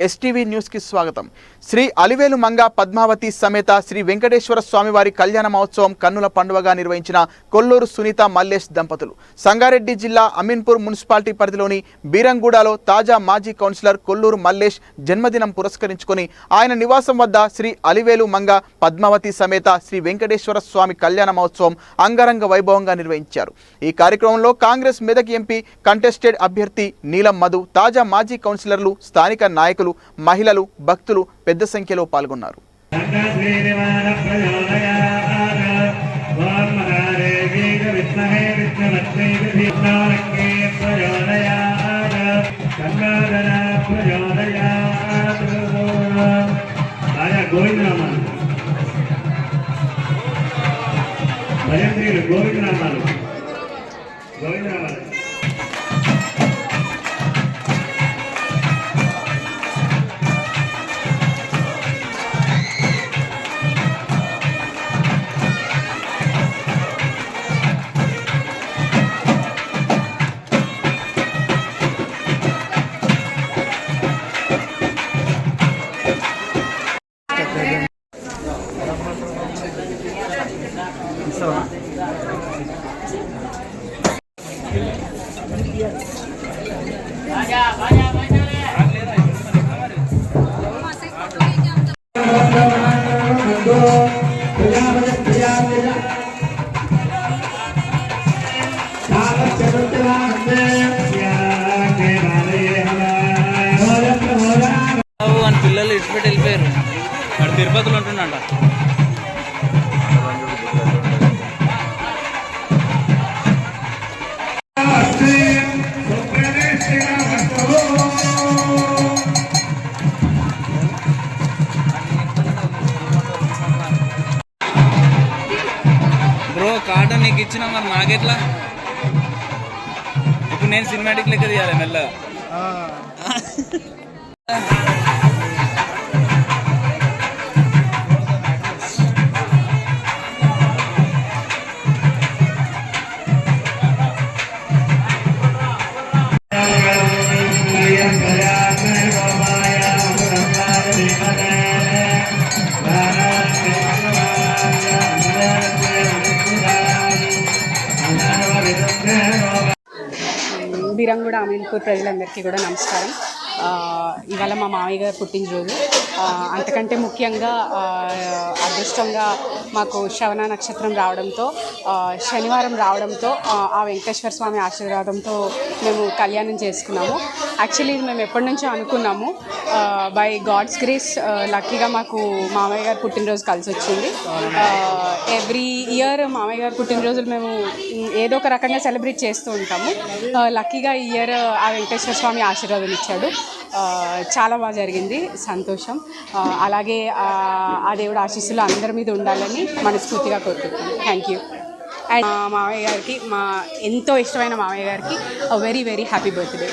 STV న్యూస్కి స్వాగతం. శ్రీ అలివేలు మంగ పద్మావతి సమేత శ్రీ వెంకటేశ్వర స్వామివారి కళ్యాణ మహోత్సవం కన్నుల పండుగగా నిర్వహించిన కొల్లూరు సునీత మల్లేష్ దంపతులు. సంగారెడ్డి జిల్లా అమీన్పూర్ మున్సిపాలిటీ పరిధిలోని బీరంగూడలో తాజా మాజీ కౌన్సిలర్ కొల్లూరు మల్లేష్ జన్మదినం పురస్కరించుకొని ఆయన నివాసం వద్ద శ్రీ అలివేలు మంగ పద్మావతి సమేత శ్రీ వెంకటేశ్వర స్వామి కళ్యాణ మహోత్సవం అంగరంగ వైభవంగా నిర్వహించారు. ఈ కార్యక్రమంలో కాంగ్రెస్ మెదక్ ఎంపీ కంటెస్టెడ్ అభ్యర్థి నీలం మధు తాజా మాజీ కౌన్సిలర్లు స్థానిక నాయకులు మహిళలు భక్తులు పెద్ద సంఖ్యలో పాల్గొన్నారు. గోవిందనామాలు భజంత్రీలు గోవిందనామాలు గోవిందనామాలు చేస్తావా అని పిల్లలు పెట్టి వెళ్ళిపోయారు. వాడు తిరుపతిలో ఉంటున్నాడు కార్డు నీకు ఇచ్చిన మరి నాకెట్లా? ఇప్పుడు నేను సినిమాటిక్ లెక్క తీయాలి మెల్ల బీరంగూడ అమీన్పూర్ ప్రజలందరికీ కూడా నమస్కారం. ఇవాళ మా మామయ్య గారు పుట్టినరోజు. అంతకంటే ముఖ్యంగా అదృష్టంగా మాకు శ్రవణ నక్షత్రం రావడంతో శనివారం రావడంతో ఆ, వెంకటేశ్వర స్వామి ఆశీర్వాదంతో మేము కళ్యాణం చేసుకున్నాము. యాక్చువల్లీ ఇది మేము ఎప్పటి నుంచో అనుకున్నాము. బై గాడ్స్ గ్రేస్ లక్కీగా మాకు మామయ్య గారు పుట్టినరోజు కలిసి వచ్చింది. ఎవ్రీ ఇయర్ మామయ్య గారు పుట్టినరోజులు మేము ఏదో ఒక రకంగా సెలబ్రేట్ చేస్తూ ఉంటాము. లక్కీగా ఈ ఇయర్ ఆ వెంకటేశ్వర స్వామి ఆశీర్వాదం ఇచ్చాడు. చాలా బాగా జరిగింది. సంతోషం. అలాగే ఆ, ఆ దేవుడు ఆశీస్సులు అందరి మీద ఉండాలని మనస్ఫూర్తిగా కోరుకుంటున్నాను థ్యాంక్ యూ అండ్ మా మామయ్య గారికి మా ఎంతో ఇష్టమైన మామయ్య గారికి వెరీ వెరీ హ్యాపీ బర్త్డే